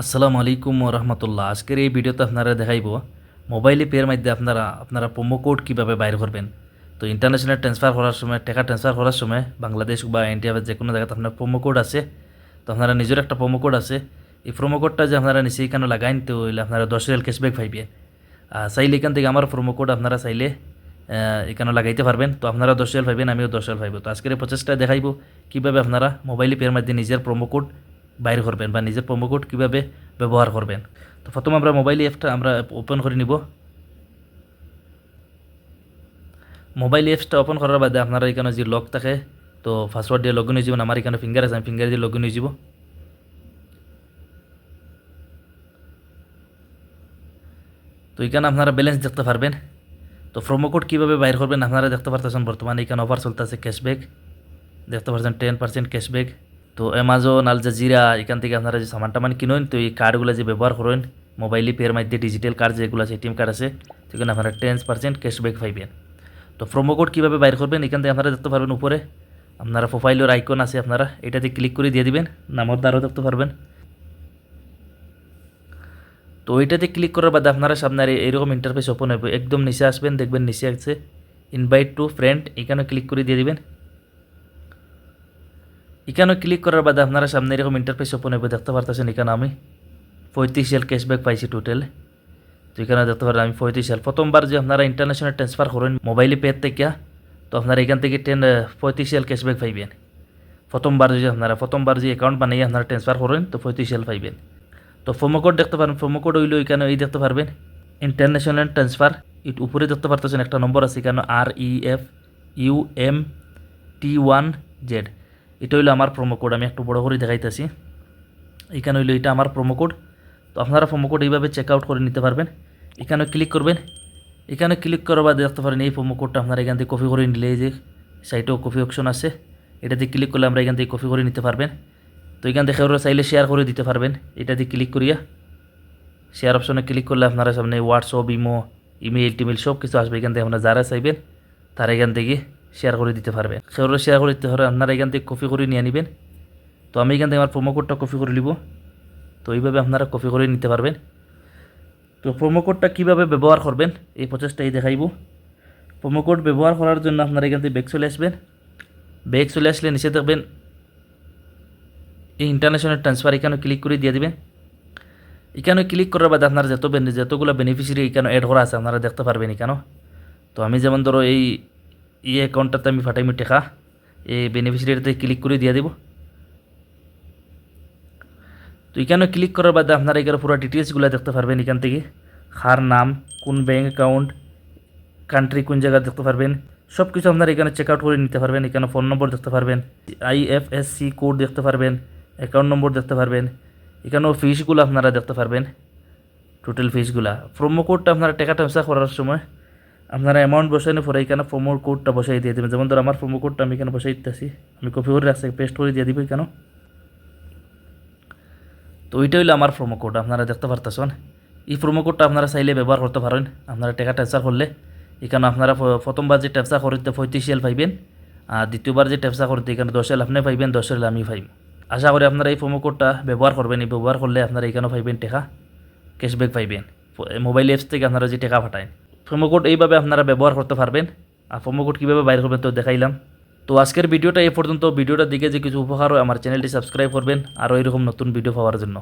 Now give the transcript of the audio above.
আসসালামু আলাইকুম রহমতুল্লাহ আজকের এই ভিডিওতে আপনারা দেখাইব, মোবাইলে পের মধ্যে আপনারা আপনারা প্রোমো কোড কীভাবে বাইর করবেন। তো ইন্টারন্যাশনাল ট্রান্সফার করার সময়, টাকা ট্রান্সফার করার সময়, বাংলাদেশ বা ইন্ডিয়া বা যে কোনো জায়গাতে আপনার প্রোমো কোড আছে। তো আপনারা নিজের একটা প্রোমো কোড আছে। এই প্রোমো কোডটা যে আপনারা নিচে এখানে লাগাইন, তো হইলে আপনারা দশ রিয়াল ক্যাশব্যাক পাইবেন আর চাইলে এখান থেকে আমার প্রোমো কোড আপনারা চাইলে এখানে লাগাইতে পারবেন। তো আপনারা দশ রিয়াল পাইবেন, আমিও দশ রিয়াল পাইব। তো আজকের এই প্রচেষ্টা দেখাইব, কীভাবে আপনারা মোবাইলে পের মধ্যে নিজের প্রোমো কোড বাইর করবেন বা নিজের কোড কীভাবে ব্যবহার করবেন। তো প্রথম আমরা মোবাইল অ্যাপটা আমরা ওপেন করে নিব। মোবাইল অ্যাপসটা ওপেন করার বাদে আপনারা এখানে যে লক থাকে, তো পাসওয়ার্ড দিয়ে লগ ইন হয়ে যাবেন আমার এখানে ফিঙ্গার আছে, আমি ফিঙ্গার দিয়ে লগ ইন হয়ে যাব। তো এখানে আপনারা ব্যালেন্স দেখতে পারবেন। তো প্রোমো কোড কীভাবে বাইর করবেন আপনারা দেখতে পারতেছেন, বর্তমানে এখানে অফার চলতেছে ক্যাশব্যাক দেখতে পাচ্ছেন টেন পার্সেন্ট ক্যাশব্যাক তো অ্যামাজন আল জাজিরা এখান থেকে আপনারা যে সামানটা মানে কিনুন, তো এই কার্ডগুলো যে ব্যবহার করেন মোবাইলে পের মাধ্যমে ডিজিটাল কার্ড যেগুলো আছে এটিএম কার্ড আছে, সেখানে আপনারা টেন পার্সেন্ট ক্যাশব্যাক পাইবেন। তো প্রোমো কোড কীভাবে বাইর করবেন, এখান থেকে আপনারা দেখতে পারবেন উপরে। আপনারা প্রোফাইলের আইকন আছে আপনারা, এটাতে ক্লিক করে দিয়ে দিবেন, নামর দ্বারাও দেখতে পারবেন। তো ওইটাতে ক্লিক করার বাদে আপনারা সামনে এরকম ইন্টারফেস ওপেন হবে, একদম নিচে আসবেন, দেখবেন নিচে আছে ইনভাইট টু ফ্রেন্ড এখানে ক্লিক করে দিয়ে দিবেন। এখানে ক্লিক করার বাদে আপনারা সামনে এরকম ইন্টারফেস ওপেন হবে দেখতে পারতেছেন এখানে আমি? পঁয়ত্রিশ হাজার ক্যাশব্যাক পাইছি টোটাল তো এখানে দেখতে পারেন, আমি পঁয়ত্রিশ হাজার প্রথমবার যে আপনারা ইন্টারন্যাশনাল ট্রান্সফার করেন মোবাইলে পের থেকে, তো আপনারা এখান থেকে টেন পঁয়ত্রিশ হাজার ক্যাশব্যাক পাইবেন। প্রথমবার যদি আপনারা, প্রথমবার যে অ্যাকাউন্ট বানিয়ে আপনারা ট্রান্সফার করেন, তো পঁয়ত্রিশ হাজার পাইবেন। তো প্রোমো কোড দেখতে পারেন প্রোমো কোড হইল এখানে এই দেখতে পারবেন। ইন্টারন্যাশনাল ট্রান্সফার ইট উপরে দেখতে পারতেছেন একটা নম্বর আছে এখানে আর E F U M T one Z এটা হইল আমার প্রোমো কোড আমি একটু বড় করে দেখাইতেছি। এখানে হইল এটা আমার প্রোমো কোড তো আপনারা প্রোমো কোড এইভাবে চেক আউট করে নিতে পারবেন। এখানে ক্লিক করবেন। এখানে ক্লিক করার বাদে দেখতে পারেন এই প্রোমো কোডটা আপনারা এখান থেকে কপি করে নিলে যে সাইটেও কপি অপশন আছে, এটাতে ক্লিক করলে আমরা এখান থেকে কপি করে নিতে পারবেন। তো এখান থেকে ওরা চাইলে শেয়ার করে দিতে পারবেন। এটা দিয়ে ক্লিক করিয়া শেয়ার অপশনে ক্লিক করলে আপনারা সামনে হোয়াটসঅ্যাপ ইমো ইমেল টিমেল সব কিছু আসবে। এখান থেকে আপনারা যারা চাইবেন, তারা এখান থেকে শেয়ার করে দিতে পারবেন। সেগুলো শেয়ার করে দিতে পারে আপনারা এখান থেকে কপি করে নিয়ে নেবেন। তো আমি এখান থেকে আমার প্রোমো কোডটা কপি করে নিব। তো এইভাবে আপনারা কপি করে নিতে পারবেন। তো প্রোমো কোডটা কীভাবে ব্যবহার করবেন, এই প্রচেষ্টাই দেখাইব। প্রোমো কোড ব্যবহার করার জন্য আপনারা এখান থেকে ব্যাগ চলে আসবেন। ব্যাগ চলে আসলে নিচে দেখবেন এই ইন্টারন্যাশনাল ট্রান্সফার এখানে ক্লিক করে দিয়ে দিবেন। এখানে ক্লিক করার বাদে আপনার যত যতগুলো বেনিফিশিয়ারি এখানে অ্যাড করা আছে, আপনারা দেখতে পারবেন এখানে তো আমি যেমন ধরো এই ই অ্যাকাউন্টটাতে আমি ফাটাইমি টেকা এই বেনিফিশিয়ারিতে ক্লিক করে দিয়ে দেব। তো এখানে ক্লিক করার বাদে আপনারা এখানে পুরো ডিটেলসগুলো দেখতে পারবেন এখান থেকে। কার নাম, কোন ব্যাঙ্ক অ্যাকাউন্ট কান্ট্রি কোন জায়গায় দেখতে পারবেন। সব কিছু আপনারা এখানে চেক আউট করে নিতে পারবেন। এখানে ফোন নম্বর দেখতে পারবেন। আইএফএসসি কোড দেখতে পারবেন। অ্যাকাউন্ট নম্বর দেখতে পারবেন। এখানেও ফিসগুলো আপনারা দেখতে পারবেন। টোটাল ফিসগুলা প্রোমো কোডটা আপনারা টাকা ট্রান্সফার করার সময় আপনারা অ্যামাউন্ট বসানো পরে এখানে প্রোমো কোডটা বসাই দিয়ে দেবেন। যেমন ধর আমার প্রোমো কোডটা আমি এখানে বসাই দিতেছি। আমি কপি করে রাখছি পেস্ট করে দিয়ে দিব কেন? তো ওইটা হইল আমার প্রোমো কোড আপনারা দেখতে পারতেছেন? এই প্রোমো কোডটা আপনারা চাইলে ব্যবহার করতে পারেন। আপনারা টাকা ট্রান্সফার করলে। এখানে আপনারা প্রথমবার যে ট্যাপসা করতে পঁয়ত্রিশ এল পাইবেন, আর দ্বিতীয়বার যে ট্যাপসা করতে এখানে দশ এল আপনি পাইবেন, দশ এল আমি পাইব। আশা করি আপনারা এই প্রোমো কোডটা ব্যবহার করবেন। এই ব্যবহার করলে আপনারা এখানেও পাইবেন টাকা ক্যাশব্যাক পাইবেন। মোবাইল অ্যাপস থেকে আপনারা যে টাকা পাঠায় প্রোমো কোড এইভাবে আপনারা ব্যবহার করতে পারবেন। আর প্রোমো কোড কীভাবে বাইর করবেন তো দেখাইলাম। তো আজকের ভিডিওটা এই পর্যন্ত। ভিডিওটা দিকে যে কিছু উপকার হয়, আমার চ্যানেলটি সাবস্ক্রাইব করবেন। আর এরকম নতুন ভিডিও পাওয়ার জন্য।